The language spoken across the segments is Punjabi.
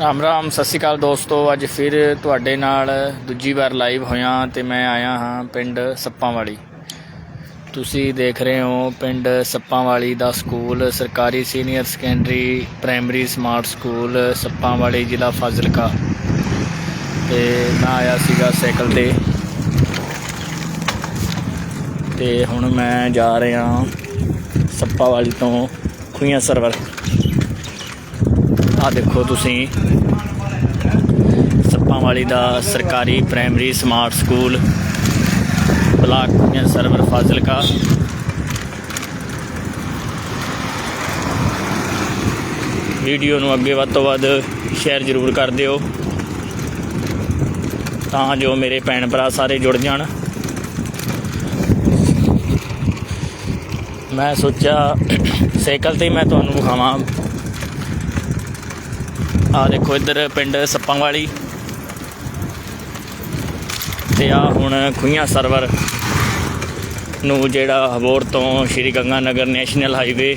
ਰਾਮ ਰਾਮ, ਸਤਿ ਸ਼੍ਰੀ ਅਕਾਲ ਦੋਸਤੋ। ਅੱਜ ਫਿਰ ਤੁਹਾਡੇ ਨਾਲ ਦੂਜੀ ਵਾਰ ਲਾਈਵ ਹੋਇਆ ਤੇ ਮੈਂ ਆਇਆ ਹਾਂ ਪਿੰਡ ਸੱਪਾਂਵਾਲੀ। ਤੁਸੀਂ ਦੇਖ ਰਹੇ ਹੋ ਪਿੰਡ ਸੱਪਾਂਵਾਲੀ ਦਾ ਸਕੂਲ, ਸਰਕਾਰੀ senior secondary primary smart school, Sappanwali ਜ਼ਿਲ੍ਹਾ ਫਾਜ਼ਿਲਕਾ। ਤੇ ਮੈਂ ਆਇਆ ਸੀਗਾ ਸਾਈਕਲ ਤੇ। ਤੇ ਹੁਣ ਮੈਂ ਜਾ ਰਿਹਾ ਸੱਪਾਂਵਾਲੀ ਤੋਂ ਖੂਈਆਂ ਸਰਵਰ। ਆ ਦੇਖੋ ਤੁਸੀਂ। ਸੱਪਾਂ ਵਾਲੀ ਦਾ ਸਰਕਾਰੀ ਪ੍ਰਾਇਮਰੀ ਸਮਾਰਟ ਸਕੂਲ ਬਲਾਕ ਕੁੜੀਆਂ ਸਰਵਰ ਫਾਜ਼ਿਲਕਾ। ਵੀਡੀਓ ਨੂੰ ਅੱਗੇ ਵੱਧ ਤੋਂ ਵੱਧ ਸ਼ੇਅਰ ਜ਼ਰੂਰ ਕਰ ਦਿਓ। ਤਾਂ ਜੋ ਮੇਰੇ ਭੈਣ ਭਰਾ ਸਾਰੇ ਜੁੜ ਜਾਣ। ਮੈਂ ਸੋਚਿਆ ਸਾਈਕਲ ਤੇ ਮੈਂ ਤੁਹਾਨੂੰ ਵਿਖਾਵਾਂ। ਆ ਦੇਖੋ ਇੱਧਰ ਪਿੰਡ ਸੱਪਾਂ ਵਾਲੀ ਤੇ ਆ ਹੁਣ ਖੁਈਆਂ ਸਰਵਰ ਨੂੰ ਜਿਹੜਾ ਹਬੋਰ ਤੋਂ ਸ਼੍ਰੀ ਗੰਗਾ ਨਗਰ ਨੈਸ਼ਨਲ ਹਾਈਵੇ।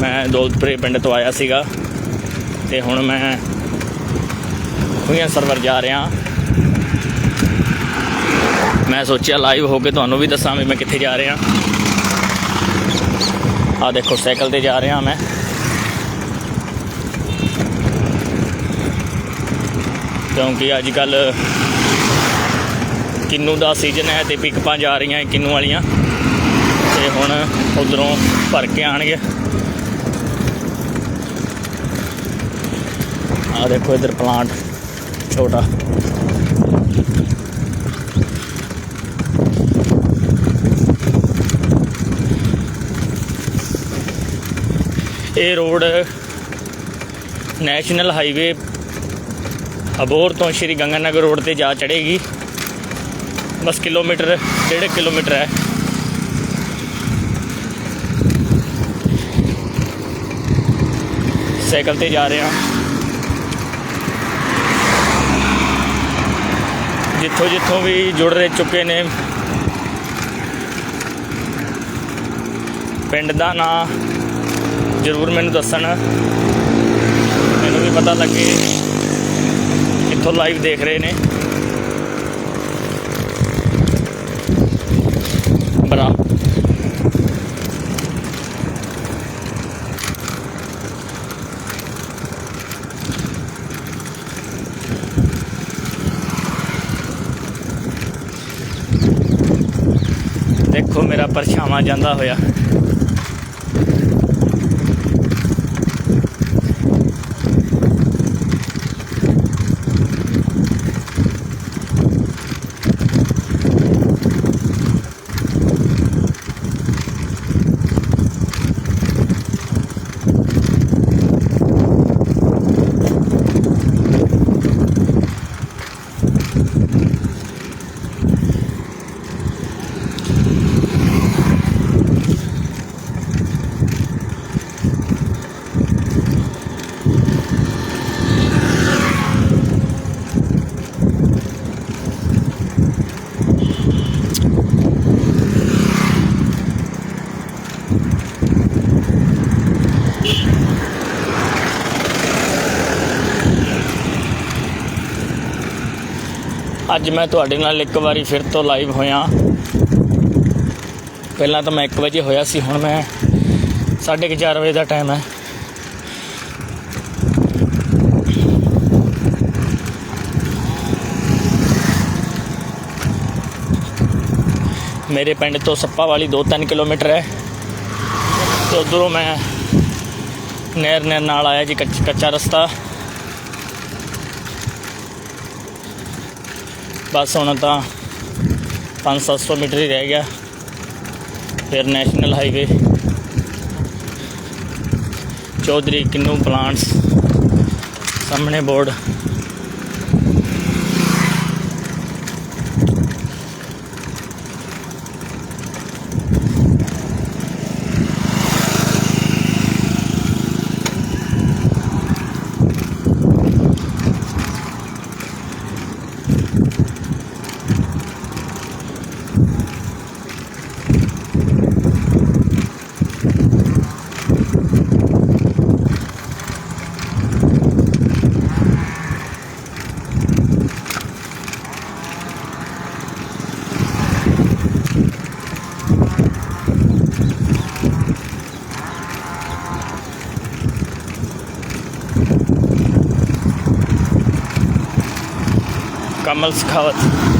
ਮੈਂ ਦੌਲਤਪੁਰੇ ਪਿੰਡ ਤੋਂ ਆਇਆ ਸੀਗਾ ਤੇ ਹੁਣ ਮੈਂ ਖੁਈਆਂ ਸਰਵਰ ਜਾ ਰਿਹਾ। ਮੈਂ ਸੋਚਿਆ ਲਾਈਵ ਹੋ ਕੇ ਤੁਹਾਨੂੰ ਵੀ ਦੱਸਾਂ ਵੀ ਮੈਂ ਕਿੱਥੇ ਜਾ ਰਿਹਾ। ਆ ਦੇਖੋ, ਸਾਈਕਲ ਤੇ ਜਾ ਰਿਹਾ ਮੈਂ। ਕਿਉਂਕਿ ਅੱਜ ਕੱਲ ਕਿੰਨੂ ਦਾ ਸੀਜ਼ਨ ਹੈ ਤੇ ਪਿਕਪਾਂ ਜਾ ਰਹੀਆਂ ਕਿੰਨੂ ਵਾਲੀਆਂ। ਤੇ ਹੁਣ ਉਧਰੋਂ ਭਰ ਕੇ ਆਣਗੇ। ਆ ਦੇਖੋ ਇਧਰ ਪਲਾਂਟ ਛੋਟਾ। ਇਹ ਰੋਡ ਨੈਸ਼ਨਲ ਹਾਈਵੇ ਅਬੋਰ ਤੋਂ ਸ਼੍ਰੀ ਗੰਗਾਨਗਰ ਰੋਡ ਤੇ ਜਾ ਚੜੇਗੀ ਬਸ ਕਿਲੋਮੀਟਰ, ਡੇਢ ਕਿਲੋਮੀਟਰ ਹੈ। ਸਾਈਕਲ ਤੇ ਜਾ ਰਹੇ। ਹਾਂ ਜਿੱਥੋਂ ਜਿੱਥੋਂ ਵੀ ਜੁੜ ਰਹੇ ਚੁੱਕੇ ਨੇ। ਪਿੰਡ ਦਾ ਨਾਂ ਜ਼ਰੂਰ ਮੈਨੂੰ ਦੱਸਣ। ਮੈਨੂੰ ਵੀ ਪਤਾ ਲੱਗੇ ਕਿੱਥੋਂ ਲਾਈਵ ਦੇਖ ਰਹੇ ਨੇ। ਬਰਾ। ਦੇਖੋ ਮੇਰਾ ਪਰਛਾਵਾਂ ਜਾਂਦਾ ਹੋਇਆ। ਅੱਜ ਮੈਂ ਤੁਹਾਡੇ ਨਾਲ ਇੱਕ ਵਾਰੀ ਫਿਰ ਤੋਂ ਲਾਈਵ ਹੋਇਆ। ਪਹਿਲਾਂ ਤਾਂ ਮੈਂ 1 ਵਜੇ ਹੋਇਆ ਸੀ, ਹੁਣ ਮੈਂ 4:30 ਵਜੇ ਦਾ ਟਾਈਮ ਹੈ। ਮੇਰੇ ਪਿੰਡ ਤੋਂ ਸੱਪਾ ਵਾਲੀ 2-3 ਕਿਲੋਮੀਟਰ ਹੈ। ਤੇ ਉਧਰੋਂ ਮੈਂ ਨਹਿਰ ਨਹਿਰ ਨਾਲ ਆਇਆ ਜੀ ਕੱਚ- ਕੱਚਾ ਰਸਤਾ। ਬਸ ਹੁਣ ਤਾਂ 5-700 ਮੀਟਰ ਹੀ ਰਹਿ ਗਿਆ, ਫਿਰ national highway Chaudhary Kinnow plants, ਸਾਹਮਣੇ board I must call it.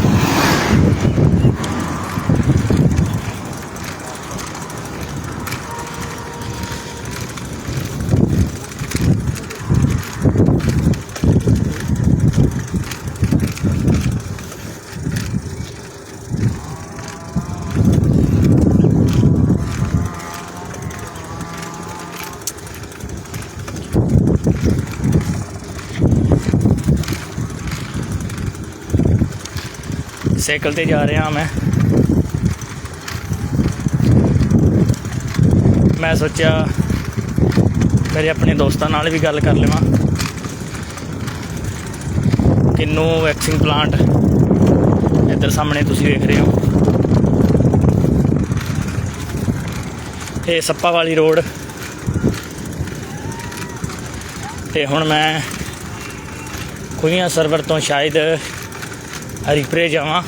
Cycle ਤੇ ਜਾ ਰਿਹਾ ਮੈਂ। ਮੈਂ ਸੋਚਿਆ ਮੇਰੇ ਆਪਣੇ ਦੋਸਤਾਂ ਨਾਲ ਵੀ ਗੱਲ ਕਰ ਲਵਾਂ। ਕਿੰਨੂ ਵੈਕਸਿੰਗ ਪਲਾਂਟ ਇੱਧਰ ਸਾਹਮਣੇ ਤੁਸੀਂ ਵੇਖ ਰਹੇ ਹੋ। ਇਹ ਸੱਪਾ ਵਾਲੀ ਰੋਡ। ਤੇ ਹੁਣ ਮੈਂ ਕੁਈਆਂ ਸਰਵਰ ਤੋਂ ਸ਼ਾਇਦ ਹਰੀਪੁਰੇ ਜਾਵਾਂ।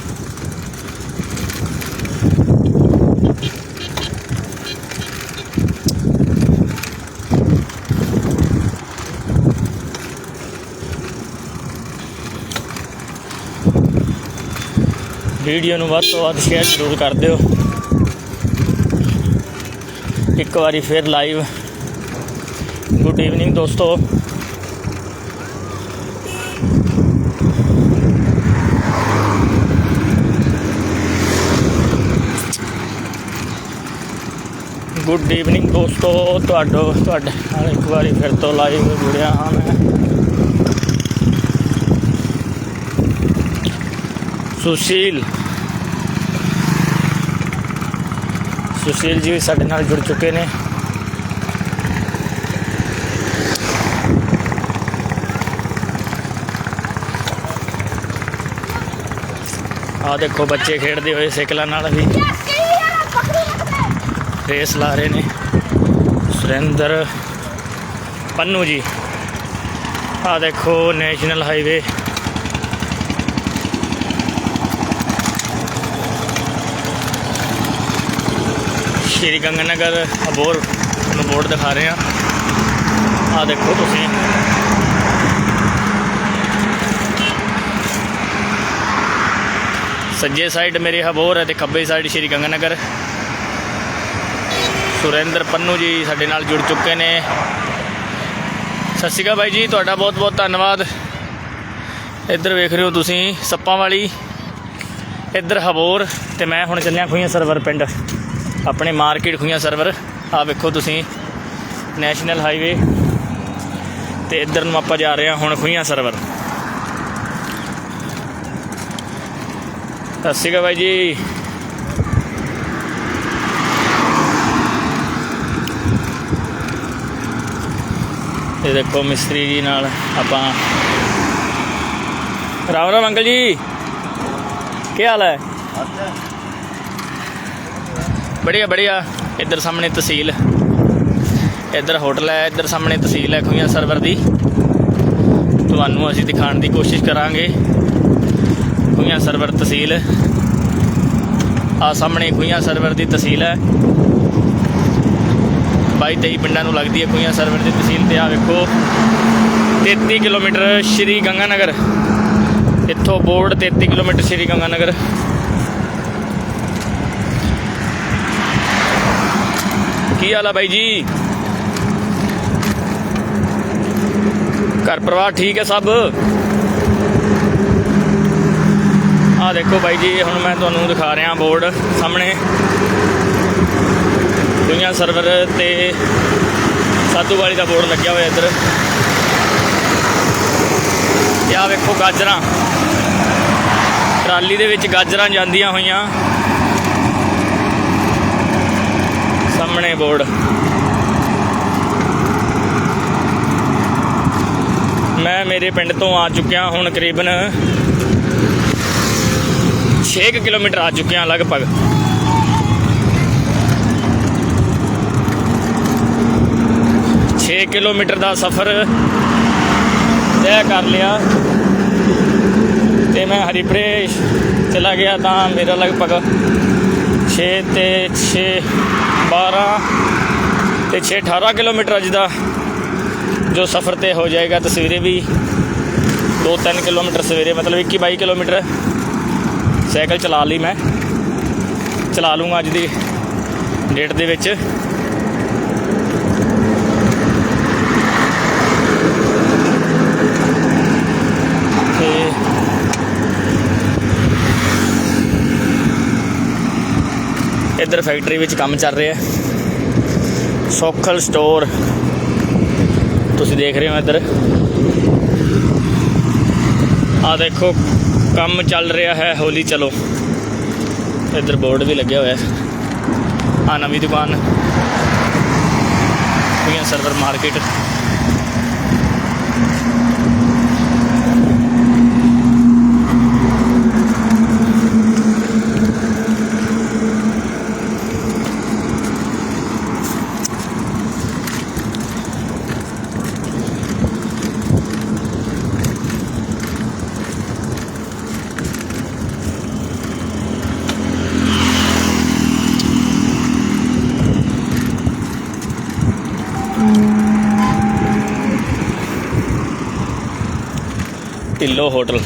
ਵੀਡੀਓ ਨੂੰ ਵੱਧ ਤੋਂ ਵੱਧ ਸ਼ੇਅਰ ਜ਼ਰੂਰ ਕਰ ਦਿਓ। ਇੱਕ ਵਾਰੀ ਫਿਰ ਲਾਈਵ ਗੁੱਡ ਈਵਨਿੰਗ ਦੋਸਤੋ। ਗੁੱਡ ਈਵਨਿੰਗ ਦੋਸਤੋ। ਤੁਹਾਡੋ ਤੁਹਾਡੇ ਨਾਲ ਇੱਕ ਵਾਰੀ ਫਿਰ ਤੋਂ ਲਾਈਵ ਜੁੜਿਆ ਹਾਂ ਮੈਂ। ਸੁਸ਼ੀਲ। ਸੁਸ਼ੀਲ ਜੀ ਵੀ ਸਾਡੇ ਨਾਲ ਜੁੜ ਚੁੱਕੇ ਨੇ। ਆ ਦੇਖੋ ਬੱਚੇ ਖੇਡਦੇ ਹੋਏ ਸਾਈਕਲਾਂ ਨਾਲ ਵੀ। ਰੇਸ ਲਾ ਰਹੇ ਨੇ। ਸੁਰਿੰਦਰ ਪੰਨੂ ਜੀ। ਆ ਦੇਖੋ, ਨੈਸ਼ਨਲ ਹਾਈਵੇ। ਸ਼੍ਰੀ ਗੰਗਨਗਰ ਅਬੋਰ ਨੂੰ ਬੋਰਡ ਦਿਖਾ ਰਹੇ ਆ ਆ ਦੇਖੋ ਤੁਸੀਂ। ਸੱਜੇ ਸਾਈਡ ਮੇਰੇ ਹਬੋਰ ਹੈ ਤੇ ਖੱਬੇ ਸਾਈਡ ਸ਼੍ਰੀ ਗੰਗਨਗਰ। ਸੁਰਿੰਦਰ ਪੰਨੂ ਜੀ ਸਾਡੇ ਨਾਲ ਜੁੜ ਚੁੱਕੇ ਨੇ। ਸਤਿ ਸ਼੍ਰੀ ਅਕਾਲ ਬਾਈ ਜੀ, ਤੁਹਾਡਾ ਬਹੁਤ ਬਹੁਤ ਧੰਨਵਾਦ। ਇੱਧਰ ਵੇਖ ਰਹੇ ਹੋ ਤੁਸੀਂ, ਸੱਪਾਂ ਵਾਲੀ। ਇੱਧਰ ਹਬੋਰ ਤੇ ਮੈਂ ਹੁਣ ਚੱਲਿਆ ਖੂਈਆਂ ਸਰਵਰ ਪਿੰਡ। ਆਪਣੇ ਮਾਰਕੀਟ ਖੂਈਆਂ ਸਰਵਰ। ਆ ਵੇਖੋ ਤੁਸੀਂ, ਨੈਸ਼ਨਲ ਹਾਈਵੇ। ਤੇ ਇੱਧਰ ਨੂੰ ਆਪਾਂ ਜਾ ਰਹੇ ਹਾਂ ਹੁਣ ਖੂਈਆਂ ਸਰਵਰ। ਸਤਿ ਸ਼੍ਰੀ ਅਕਾਲ ਬਾਈ ਜੀ। ਇਹ ਦੇਖੋ ਮਿਸਤਰੀ ਜੀ ਨਾਲ ਆਪਾਂ। ਰਾਮ ਰਾਮ ਅੰਕਲ ਜੀ। ਕੀ ਹਾਲ ਹੈ? ਬੜੀਆ ਬੜੀਆ। ਇੱਧਰ ਸਾਹਮਣੇ ਤਹਿਸੀਲ। ਇੱਧਰ ਹੋਟਲ ਹੈ, ਇੱਧਰ ਸਾਹਮਣੇ ਤਹਿਸੀਲ ਹੈ ਖੂਈਆਂ ਸਰਵਰ ਦੀ। ਤੁਹਾਨੂੰ ਅਸੀਂ ਦਿਖਾਉਣ ਦੀ ਕੋਸ਼ਿਸ਼ ਕਰਾਂਗੇ। ਖੂਈਆਂ ਸਰਵਰ ਤਹਿਸੀਲ। ਆ ਸਾਹਮਣੇ ਖੂਈਆਂ ਸਰਵਰ ਦੀ ਤਹਿਸੀਲ ਹੈ। 22 23 ਪਿੰਡਾਂ ਨੂੰ ਲੱਗਦੀ ਹੈ ਕੁਈਆਂ ਸਰਵਰ ਦੀ ਤਹਿਸੀਲ ਤੇ ਆ ਵੇਖੋ। 33 ਕਿਲੋਮੀਟਰ ਸ਼੍ਰੀ ਗੰਗਾ ਨਗਰ ਇੱਥੋਂ ਬੋਰਡ 33 ਕਿਲੋਮੀਟਰ ਸ਼੍ਰੀ ਗੰਗਾ ਨਗਰ ਕੀ ਹਾਲ ਆ ਬਾਈ ਜੀ? ਘਰ ਪਰਿਵਾਰ ਠੀਕ ਹੈ ਸਭ? ਆ ਦੇਖੋ ਬਾਈ ਜੀ, ਹੁਣ ਮੈਂ ਤੁਹਾਨੂੰ ਦਿਖਾ ਰਿਹਾ ਬੋਰਡ ਸਾਹਮਣੇ। ਦੁਨੀਆ ਸਰਵਰ ਤੇ ਸਾਧੂ ਵਾਲੀ ਦਾ ਬੋਰਡ ਲੱਗਿਆ ਹੋਇਆ ਇੱਧਰ। ਤੇ ਆ ਵੇਖੋ ਗਾਜਰਾਂ। ਟਰਾਲੀ ਦੇ ਵਿੱਚ ਗਾਜਰਾਂ ਜਾਂਦੀਆਂ ਹੋਈਆਂ। ਸਾਹਮਣੇ ਬੋਰਡ। ਮੈਂ ਮੇਰੇ ਪਿੰਡ ਤੋਂ ਆ ਚੁੱਕਿਆ, ਹੁਣ ਕਰੀਬਨ 6 ਕਿਲੋਮੀਟਰ ਆ ਚੁੱਕਿਆ ਲਗਭਗ। ਛੇ ਕਿਲੋਮੀਟਰ ਦਾ ਸਫ਼ਰ ਤੈਅ ਕਰ ਲਿਆ। ਤੇ ਮੈਂ ਹਰੀਪੁਰੇ ਚਲਾ ਗਿਆ ਤਾਂ ਮੇਰਾ ਲਗਭਗ 6 ਤੇ 6 12 ਤੇ 6 18 ਕਿਲੋਮੀਟਰ ਅੱਜ ਦਾ ਜੋ ਸਫ਼ਰ ਤੇ ਹੋ ਜਾਏਗਾ। ਤਸਵੀਰੇ ਵੀ 2-3 ਕਿਲੋਮੀਟਰ ਸਵੇਰੇ, ਮਤਲਬ 21-22 ਕਿਲੋਮੀਟਰ ਸਾਈਕਲ ਚਲਾ ਲਈ ਮੈਂ। ਚਲਾ ਲੂੰਗਾ ਅੱਜ ਦੀ ਡੇਟ ਦੇ ਵਿੱਚ ਤੇ ਇੱਧਰ ਫੈਕਟਰੀ ਵਿੱਚ ਕੰਮ ਚੱਲ ਰਿਹਾ ਹੈ। ਸੋਖਲ ਸਟੋਰ। ਤੁਸੀਂ ਦੇਖ ਰਹੇ ਹੋ ਇੱਧਰ। ਆ ਦੇਖੋ, ਕੰਮ ਚੱਲ ਰਿਹਾ ਹੈ, ਹੌਲੀ ਚਲੋ। ਇੱਧਰ ਬੋਰਡ ਵੀ ਲੱਗਿਆ ਹੋਇਆ ਹੈ। ਆ ਨਵੀਂ ਦੁਕਾਨ। PN server market. ഹോട്ടൽ.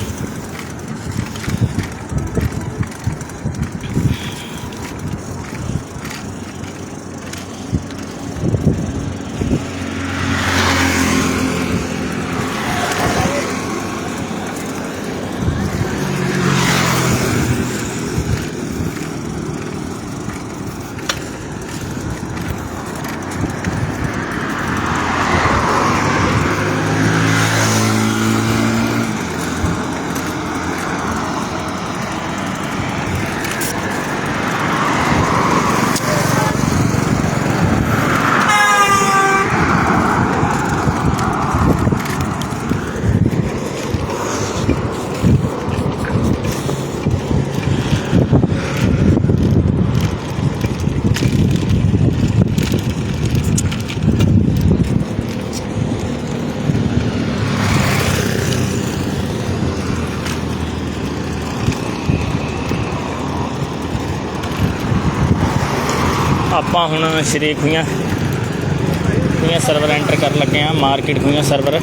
ਆਪਾਂ ਹੁਣ ਸ਼੍ਰੀ ਖੂਈਆਂ ਖੂਈਆਂ ਸਰਵਰ ਐਂਟਰ ਕਰਨ ਲੱਗੇ ਆ ਮਾਰਕੀਟ ਖੂਈਆਂ ਸਰਵਰ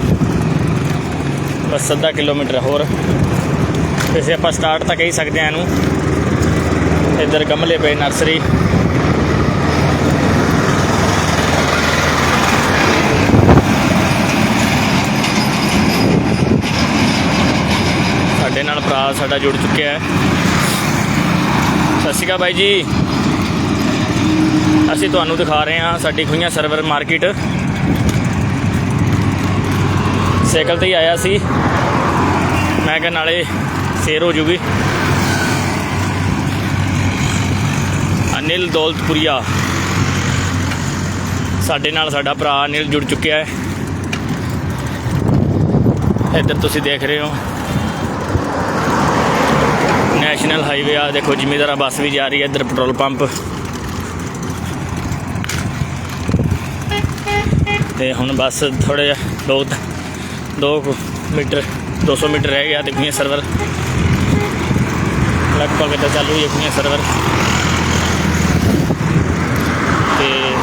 ਬਸ ਅੱਧਾ ਕਿਲੋਮੀਟਰ ਹੋਰ। ਵੈਸੇ ਆਪਾਂ ਸਟਾਰਟ ਤਾਂ ਕਹਿ ਸਕਦੇ ਆ ਇਹਨੂੰ। ਇੱਧਰ ਗਮਲੇ ਪਏ ਨਰਸਰੀ ਸਾਡੇ ਨਾਲ ਭਰਾ ਸਾਡਾ ਜੁੜ ਚੁੱਕਿਆ ਹੈ। ਸਤਿ ਸ਼੍ਰੀ ਅਕਾਲ ਬਾਈ ਜੀ। ਅਸੀਂ ਤੁਹਾਨੂੰ ਦਿਖਾ ਰਹੇ ਹਾਂ ਸਾਡੀ ਖੁਈਆਂ ਸਰਵਰ ਮਾਰਕੀਟ। ਸਾਈਕਲ ਤੇ ਹੀ ਆਇਆ ਸੀ। ਮੈਂ ਕਿਹਾ ਨਾਲੇ ਸੇਰ ਹੋ ਜੂਗੀ। ਅਨਿਲ ਦੌਲਤਪੁਰੀਆ। ਸਾਡੇ ਨਾਲ ਸਾਡਾ ਭਰਾ ਅਨਿਲ ਜੁੜ ਚੁੱਕਿਆ ਹੈ। ਇੱਧਰ ਤੁਸੀਂ ਦੇਖ ਰਹੇ ਹੋ। ਨੈਸ਼ਨਲ ਹਾਈਵੇ ਆ। ਦੇਖੋ ਜ਼ਿਮੀਦਾਰਾ ਬੱਸ ਵੀ ਜਾ ਰਹੀ ਹੈ। ਇੱਧਰ ਪੈਟਰੋਲ ਪੰਪ। ਤੇ ਹੁਣ ਬਸ ਥੋੜੇ ਜਿਹਾ ਦੋ ਦੋ ਕੁ ਮੀਟਰ 200 ਮੀਟਰ ਰਹਿ ਗਿਆ ਦੇਖੀਏ ਸਰਵਰ ਲਗਭਗ ਤਾਂ ਚਾਲੂ ਹੀ ਹੈ ਸਰਵਰ ਤੇ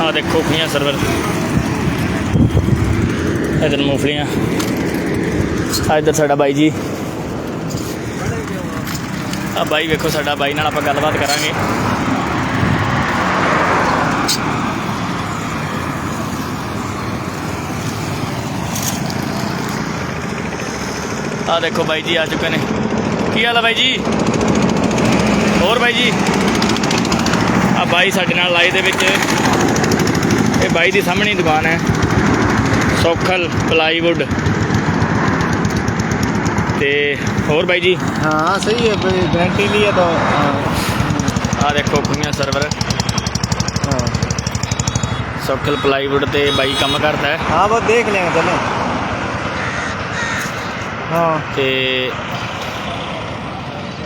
ਆ ਦੇਖੋ ਖੀਆਂ ਸਰਵਰ ਇਧਰ ਮੂੰਗਫਲੀਆਂ ਆ ਇਧਰ ਸਾਡਾ ਬਾਈ ਜੀ। ਆ ਬਾਈ ਵੇਖੋ ਸਾਡਾ ਬਾਈ ਨਾਲ ਆਪਾਂ ਗੱਲਬਾਤ ਕਰਾਂਗੇ। ਆ ਦੇਖੋ ਬਾਈ ਜੀ ਆ ਚੁੱਕੇ ਨੇ। ਕੀ ਹਾਲ ਆ ਬਾਈ ਜੀ? ਹੋਰ ਬਾਈ ਜੀ? ਆ ਬਾਈ ਸਾਡੇ ਨਾਲ ਲਾਈ ਦੇ ਵਿੱਚ। ਇਹ ਬਾਈ ਦੀ ਸਾਹਮਣੇ ਹੀ ਦੁਕਾਨ ਹੈ ਸੋਖਲ ਪਲਾਈਵੁੱਡ ਤੇ ਹੋਰ ਬਾਈ ਜੀ हाँ सही है भाई गारंटी लिया तो हाँ, ਆ ਦੇਖੋ ਖੁਈਆਂ ਸਰਵਰ हाँ। ਸੋਖਲ ਪਲਾਈਵੁੱਡ ਤੇ ਬਾਈ ਕੰਮ ਕਰਦਾ ਹੈ हाँ वो देख लेंगे चलो हाँ ਤੇ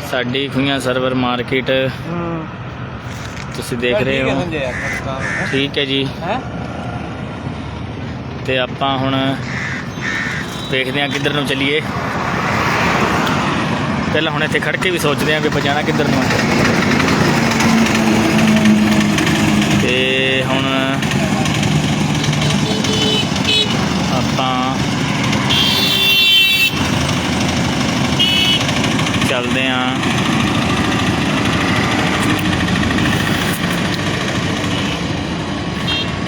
ਸਾਡੀ ਖੁਈਆਂ ਸਰਵਰ ਮਾਰਕੀਟ हम्म। ਤੁਸੀਂ ਦੇਖ ਰਹੇ ਹੋ ਠੀਕ ਹੈ ਜੀ। ਤੇ ਆਪਾਂ ਹੁਣ ਦੇਖਦੇ ਹਾਂ ਕਿੱਧਰ ਨੂੰ ਚਲੀਏ। ਪਹਿਲਾਂ ਹੁਣ ਇੱਥੇ ਖੜ ਕੇ ਵੀ ਸੋਚਦੇ ਹਾਂ ਕਿ ਆਪਾਂ ਜਾਣਾ ਕਿੱਧਰ ਨੂੰ ਹੈ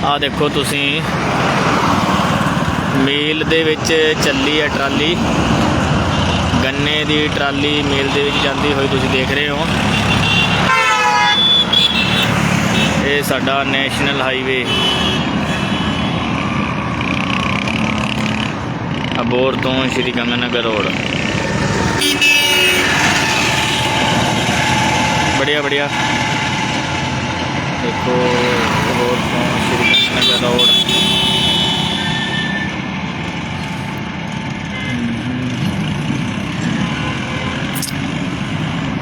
ਆ ਦੇਖੋ ਤੁਸੀਂ। ਮੇਲ ਦੇ ਵਿੱਚ ਚੱਲੀ ਹੈ ਟਰਾਲੀ। ਗੰਨੇ ਦੀ ਟਰਾਲੀ ਮੇਲ ਦੇ ਵਿੱਚ ਜਾਂਦੀ ਹੋਈ ਤੁਸੀਂ ਦੇਖ ਰਹੇ ਹੋ। ਇਹ ਸਾਡਾ ਨੈਸ਼ਨਲ ਹਾਈਵੇ। ਅਬੋਰ ਤੋਂ ਸ਼੍ਰੀ ਗੰਗਾਨਗਰ ਰੋਡ। ਬੜੀਆ ਬੜੀਆ। ਦੇਖੋ। ਅਬੋਰ ਤੋਂ ਸ਼੍ਰੀ ਗੰਗਾਨਗਰ ਰੋਡ।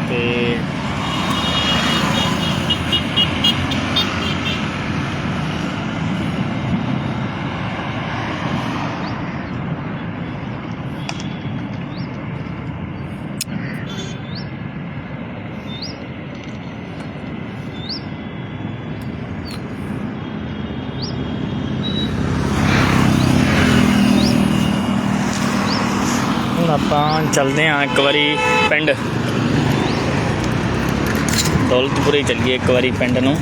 ਤੇ ਆਪਾਂ ਚੱਲਦੇ ਹਾਂ ਇੱਕ ਵਾਰੀ ਪਿੰਡ। ਦੌਲਤਪੁਰੇ ਚੱਲੀਏ ਇੱਕ ਵਾਰੀ ਪਿੰਡ ਨੂੰ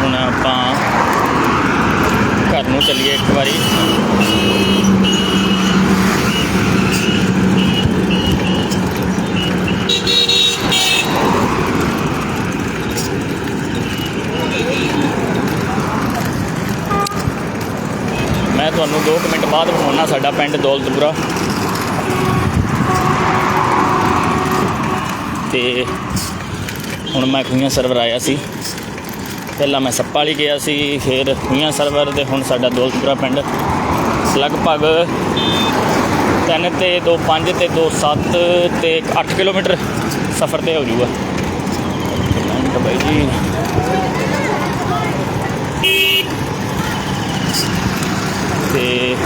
ਹੁਣ ਆਪਾਂ ਘਰ ਨੂੰ ਚੱਲੀਏ ਇੱਕ ਵਾਰੀ ਮੈਂ ਤੁਹਾਨੂੰ 2 ਮਿੰਟ ਬਾਅਦ ਵਿਖਾਉਣਾ ਸਾਡਾ ਪਿੰਡ ਦੌਲਤਪੁਰਾ। ਤੇ ਹੁਣ ਮੈਂ ਖੂਈਆਂ ਸਰਵਰ ਆਇਆ ਸੀ। ਪਹਿਲਾਂ ਮੈਂ ਸੱਪਾ ਵਾਲੀ ਗਿਆ ਸੀ, ਫਿਰ ਖੂਈਆਂ ਸਰਵਰ ਤੇ ਹੁਣ ਸਾਡਾ ਦੌਲਤਪੁਰਾ ਪਿੰਡ। ਲਗਭਗ 3 ਤੇ 2 5 ਤੇ 2 7 ਤੇ 8 ਕਿਲੋਮੀਟਰ ਸਫ਼ਰ ਤੇ ਹੋ ਜੂਗਾ। ਤਾਂ ਬਾਈ ਜੀ। ਤੇ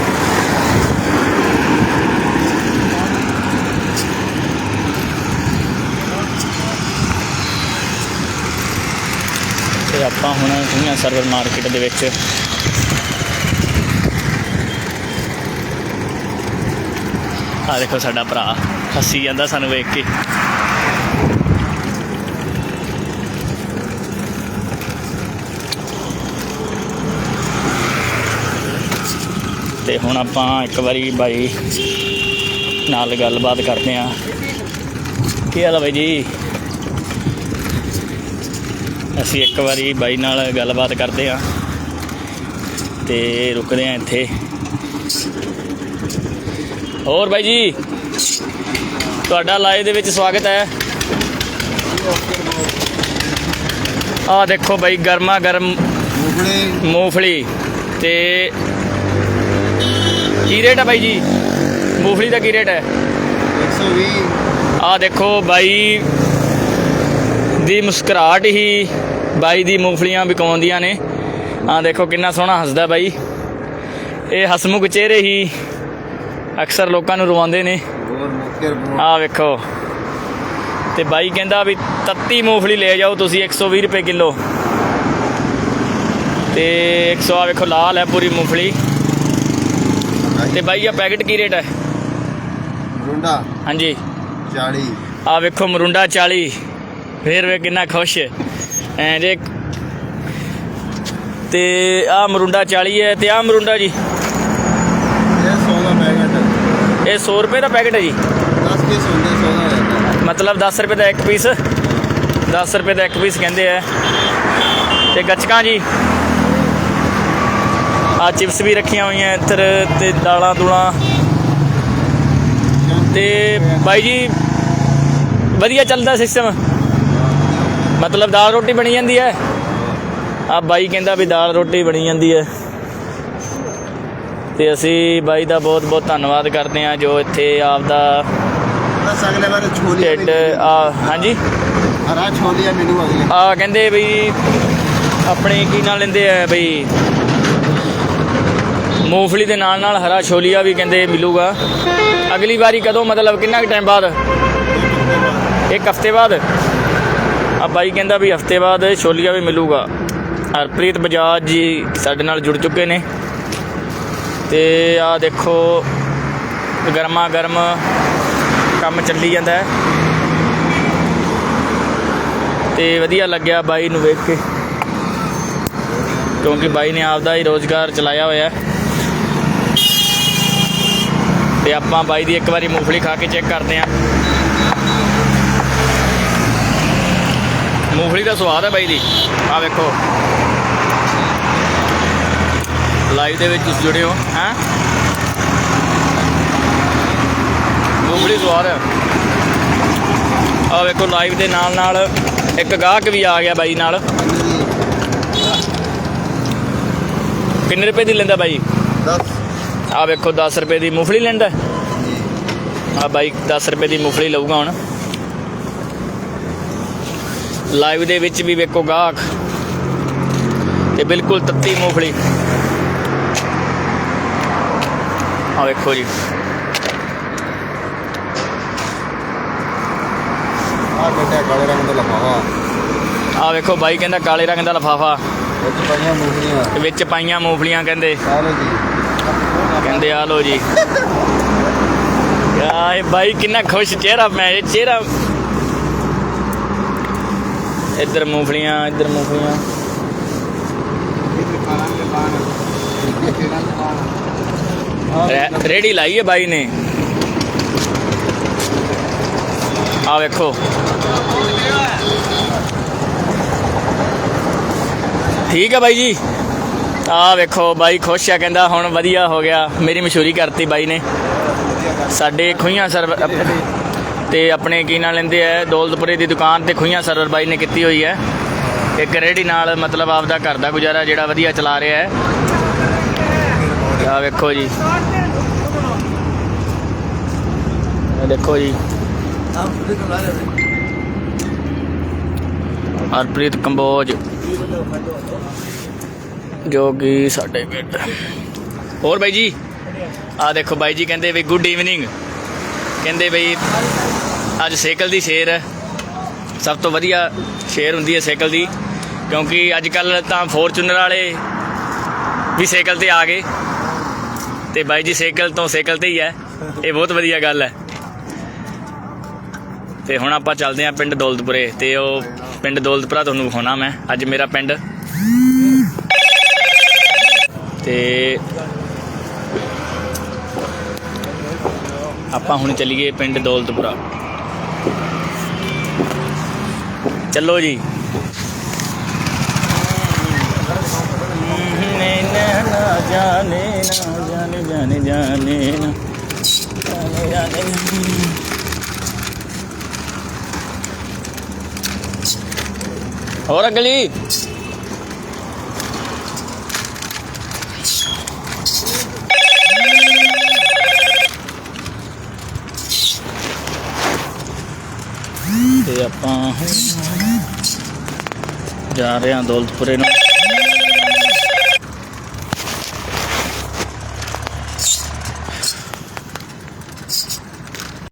ਆਪਾਂ ਹੁਣ ਖੂਹੀਆਂ ਸਰਵਰ ਮਾਰਕੀਟ ਦੇ ਵਿੱਚ। ਆ ਦੇਖੋ ਸਾਡਾ ਭਰਾ, ਹੱਸੀ ਜਾਂਦਾ ਸਾਨੂੰ ਵੇਖ ਕੇ। ਤੇ ਹੁਣ ਆਪਾਂ ਇੱਕ ਵਾਰੀ ਬਾਈ ਨਾਲ ਗੱਲਬਾਤ ਕਰਦੇ ਆਂ ਕੀ ਹਾਲ ਆ ਬਾਈ ਜੀ? ਅਸੀਂ ਇੱਕ ਵਾਰੀ ਬਾਈ ਨਾਲ ਗੱਲਬਾਤ ਕਰਦੇ ਆ ਤੇ ਰੁਕਦੇ ਆ ਇੱਥੇ। ਹੋਰ ਬਾਈ ਜੀ ਤੁਹਾਡਾ ਲਾਈਵ ਦੇ ਵਿੱਚ ਸਵਾਗਤ ਹੈ। ਆ ਦੇਖੋ ਬਾਈ ਗਰਮਾ ਗਰਮ ਮੂੰਗਫਲੀ। ਤੇ ਕੀ ਰੇਟ ਹੈ ਬਾਈ ਜੀ? ਮੂੰਗਫਲੀ ਦਾ ਕੀ ਰੇਟ ਹੈ? 120 ਆ ਦੇਖੋ ਬਾਈ ਦੀ ਮੁਸਕਰਾਟ ਹੀ ਬਾਈ ਦੀ ਮੂੰਗਫਲੀਆਂ ਵਿਕਾਉਂਦੀਆਂ ਨੇ। ਆਹ ਦੇਖੋ ਕਿੰਨਾ ਸੋਹਣਾ ਹੱਸਦਾ ਬਾਈ। ਇਹ ਹਸਮੁਖ ਚਿਹਰੇ ਹੀ ਅਕਸਰ ਲੋਕਾਂ ਨੂੰ ਰਵਾਉਂਦੇ ਨੇ। ਆਹ ਵੇਖੋ। ਤੇ ਬਾਈ ਕਹਿੰਦਾ ਵੀ ਤੱਤੀ ਮੂੰਗਫਲੀ ਲੈ ਜਾਓ ਤੁਸੀਂ 120 ਰੁਪਏ ਕਿਲੋ। ਤੇ 100 ਆ ਵੇਖੋ ਲਾਲ ਹੈ ਪੂਰੀ ਮੂੰਗਫਲੀ। ਤੇ ਬਾਈ ਆ ਪੈਕਟ ਕੀ ਰੇਟ ਹੈ? ਮਰੁੰਡਾ। ਹਾਂਜੀ। 40 ਆ ਵੇਖੋ ਮਰੁੰਡਾ 40 ਫੇਰ ਵੇ ਕਿੰਨਾ ਖੁਸ਼। ਐ ਜੇ ਤੇ ਆ ਮਰੁੰਡਾ 40 ਹੈ ਤੇ ਆ ਮਰੁੰਡਾ ਜੀ। ਇਹ 100 ਦਾ ਪੈਕਟ ਇਹ 100 ਰੁਪਏ ਦਾ ਪੈਕਟ ਹੈ ਜੀ। 10 ਪੀਸ ਹੁੰਦੇ 100 ਦਾ ਮਤਲਬ 10 ਰੁਪਏ ਦਾ ਇੱਕ ਪੀਸ। 10 ਰੁਪਏ ਦਾ ਇੱਕ ਪੀਸ ਕਹਿੰਦੇ ਆ। ਤੇ ਗੱਚਕਾਂ ਜੀ। ਆ ਚਿਪਸ ਵੀ ਰੱਖੀਆਂ ਹੋਈਆਂ ਇੱਧਰ ਤੇ ਦਾਲਾਂ ਦੂਲਾਂ। ਤੇ ਬਾਈ ਜੀ ਵਧੀਆ ਚੱਲਦਾ ਸਿਸਟਮ ਮਤਲਬ ਦਾਲ ਰੋਟੀ ਬਣੀ ਜਾਂਦੀ ਹੈ? ਆ ਬਾਈ ਕਹਿੰਦਾ ਵੀ ਦਾਲ ਰੋਟੀ ਬਣੀ ਜਾਂਦੀ ਹੈ। ਤੇ ਅਸੀਂ ਬਾਈ ਦਾ ਬਹੁਤ ਬਹੁਤ ਧੰਨਵਾਦ ਕਰਦੇ ਹਾਂ ਜੋ ਇੱਥੇ ਆਪਦਾ ਬਸ ਅਗਲੇ ਵਾਰ ਛੋਲੀਆਂ ਢਿੱਡ ਆ ਹਾਂਜੀ? ਹਰਾ ਛੋਲੀਆਂ ਮੈਨੂੰ ਅਗਲੇ। ਆ ਕਹਿੰਦੇ ਵੀ ਆਪਣੇ ਕੀ ਨਾਲ ਲੈਂਦੇ ਆ ਬਈ? ਮੂੰਗਫਲੀ ਦੇ ਨਾਲ ਨਾਲ ਹਰਾ ਛੋਲੀਆ ਵੀ ਕਹਿੰਦੇ ਮਿਲੂਗਾ। ਅਗਲੀ ਵਾਰੀ ਕਦੋਂ? ਮਤਲਬ ਕਿੰਨਾ ਕੁ ਟਾਈਮ ਬਾਅਦ। ਇੱਕ ਹਫ਼ਤੇ ਬਾਅਦ? ਆ ਬਾਈ ਕਹਿੰਦਾ ਵੀ ਹਫ਼ਤੇ ਬਾਅਦ ਛੋਲੀਆ ਵੀ ਮਿਲੂਗਾ। ਹਰਪ੍ਰੀਤ ਬਜਾਜ ਜੀ ਸਾਡੇ ਨਾਲ ਜੁੜ ਚੁੱਕੇ ਨੇ। ਤੇ ਆ ਦੇਖੋ ਗਰਮਾ ਗਰਮ ਕੰਮ ਚੱਲੀ ਜਾਂਦਾ ਹੈ। ਤੇ ਵਧੀਆ ਲੱਗਿਆ ਬਾਈ ਨੂੰ ਵੇਖ ਕੇ। ਕਿਉਂਕਿ ਬਾਈ ਨੇ ਆਪਦਾ ਹੀ ਰੋਜ਼ਗਾਰ ਚਲਾਇਆ ਹੋਇਆ ਹੈ। ਤੇ ਆਪਾਂ ਬਾਈ ਦੀ ਇੱਕ ਵਾਰੀ ਮੂੰਗਫਲੀ ਖਾ ਕੇ ਚੈੱਕ ਕਰਦੇ ਆਂ ਮੂੰਗਫਲੀ ਦਾ ਸਵਾਦ ਹੈ ਬਾਈ ਦੀ ਆ ਵੇਖੋ। ਲਾਈਵ ਦੇ ਵਿੱਚ ਤੁਸੀਂ ਜੁੜੇ ਹੋ ਹੈਂ? ਮੂੰਗਫਲੀ ਸਵਾਦ ਹੈ ਆ ਵੇਖੋ ਲਾਈਵ ਦੇ ਨਾਲ ਨਾਲ ਇੱਕ ਗਾਹਕ ਵੀ ਆ ਗਿਆ ਬਾਈ ਨਾਲ। ਕਿੰਨੇ ਰੁਪਏ ਦੀ ਲੈਂਦਾ ਬਾਈ? 10 ਆ ਵੇਖੋ 10 ਰੁਪਏ ਦੀ ਮੂੰਗਫਲੀ ਲੈਂਦਾ। ਆ ਬਾਈ 10 ਰੁਪਏ ਦੀ ਮੂੰਗਫਲੀ ਲਊਗਾ ਹੁਣ। ਲਾਈਵ ਦੇ ਵਿੱਚ ਵੀ ਵੇਖੋ ਗਾਹਕ। ਤੇ ਬਿਲਕੁਲ ਤੱਤੀ ਮੂੰਗਫਲੀ। ਆ ਵੇਖੋ ਜੀ। ਆ ਬੇਟਾ ਕਾਲੇ ਰੰਗ ਦਾ ਲਫਾਫਾ। ਆ ਵੇਖੋ ਬਾਈ ਕਹਿੰਦਾ ਕਾਲੇ ਰੰਗ ਦਾ ਲਫਾਫਾ। ਵਿੱਚ ਪਾਈਆਂ ਮੂੰਗਲੀਆਂ ਤੇ ਵਿੱਚ ਪਾਈਆਂ ਮੂੰਗਫਲੀਆਂ ਕਹਿੰਦੇ। ਕਹਿੰਦੇ ਆ ਲੋ ਜੀ। ਯਾ ਇਹ ਬਾਈ ਕਿੰਨਾ ਖੁਸ਼ ਚਿਹਰਾ ਮੈਂ ਇਹ ਚਿਹਰਾ ਇੱਧਰ ਮੂੰਗਫਲੀਆਂ ਇੱਧਰ ਮੂੰਗਫਲੀਆਂ। ਰੈ- ਰੇਹੜੀ ਲਾਈ ਹੈ ਬਾਈ ਨੇ। ਆ ਵੇਖੋ। ਠੀਕ ਹੈ ਬਾਈ ਜੀ। ਆ ਵੇਖੋ, ਬਾਈ ਖੁਸ਼ ਆ, ਕਹਿੰਦਾ ਹੁਣ ਵਧੀਆ ਹੋ ਗਿਆ। ਮੇਰੀ ਮਸ਼ਹੂਰੀ ਕਰਤੀ ਬਾਈ ਨੇ। ਸਾਡੇ ਖੁਈਆਂ ਸਰਵਰ ਤੇ ਆਪਣੇ ਕੀ ਨਾਲ ਲੈਂਦੇ ਆ, ਦੌਲਤਪੁਰੇ ਦੀ ਦੁਕਾਨ ਤੇ ਖੁਈਆਂ ਸਰਰ ਬਾਈ ਨੇ ਕੀਤੀ ਹੋਈ ਹੈ। ਇੱਕ ਰੇੜੀ ਨਾਲ ਮਤਲਬ ਆਪਦਾ ਘਰ ਦਾ ਗੁਜ਼ਾਰਾ ਜਿਹੜਾ ਵਧੀਆ ਚਲਾ ਰਿਹਾ ਹੈ। ਆ ਵੇਖੋ ਜੀ। ਇਹ ਦੇਖੋ ਜੀ। ਹਰਪ੍ਰੀਤ ਕੰਬੋਜ, ਜੋ ਕਿ ਸਾਡੇ ਪਿੰਡ। ਹੋਰ ਬਾਈ ਜੀ, ਆ ਦੇਖੋ ਬਾਈ ਜੀ ਕਹਿੰਦੇ ਵੀ ਗੁੱਡ ਈਵਨਿੰਗ ਕਹਿੰਦੇ ਬਈ ਅੱਜ ਸਾਈਕਲ ਦੀ ਸ਼ੇਰ ਹੈ। ਸਭ ਤੋਂ ਵਧੀਆ ਸ਼ੇਰ ਹੁੰਦੀ ਹੈ ਸਾਈਕਲ ਦੀ, ਕਿਉਂਕਿ ਅੱਜ ਕੱਲ ਤਾਂ ਫੋਰਚੂਨਰ ਵਾਲੇ ਵੀ ਸਾਈਕਲ ਤੇ ਆ ਗਏ। ਤੇ ਬਾਈ ਜੀ ਸਾਈਕਲ ਤੋਂ ਸਾਈਕਲ ਤੇ ਹੀ ਹੈ। ਇਹ ਬਹੁਤ ਵਧੀਆ ਗੱਲ ਹੈ। ਤੇ ਹੁਣ ਆਪਾਂ ਚੱਲਦੇ ਹਾਂ ਪਿੰਡ ਦੌਲਤਪੁਰੇ ਤੇ ਉਹ ਪਿੰਡ ਦੌਲਤਪੁਰਾ ਤੁਹਾਨੂੰ ਵਿਖਾਉਣਾ ਮੈਂ। ਅੱਜ ਮੇਰਾ ਪਿੰਡ। ਤੇ ਆਪਾਂ ਹੁਣ ਚੱਲੀਏ ਪਿੰਡ ਦੌਲਤਪੁਰਾ। ਚੱਲੋ ਜੀ। ਨਾ ਜਾਣੇ ਨਾ ਜਾਣੇ ਜਾਣੇ ਜਾਣੇ ਨਾ। ਜਾਣੇ ਜਾਣੇ। ਹੋਰ ਅਗਲੀ ਤੇ ਆਪਾਂ ਹੁਣ ਜਾ ਰਹੇ ਹਾਂ ਦੌਲਤਪੁਰੇ ਨੂੰ।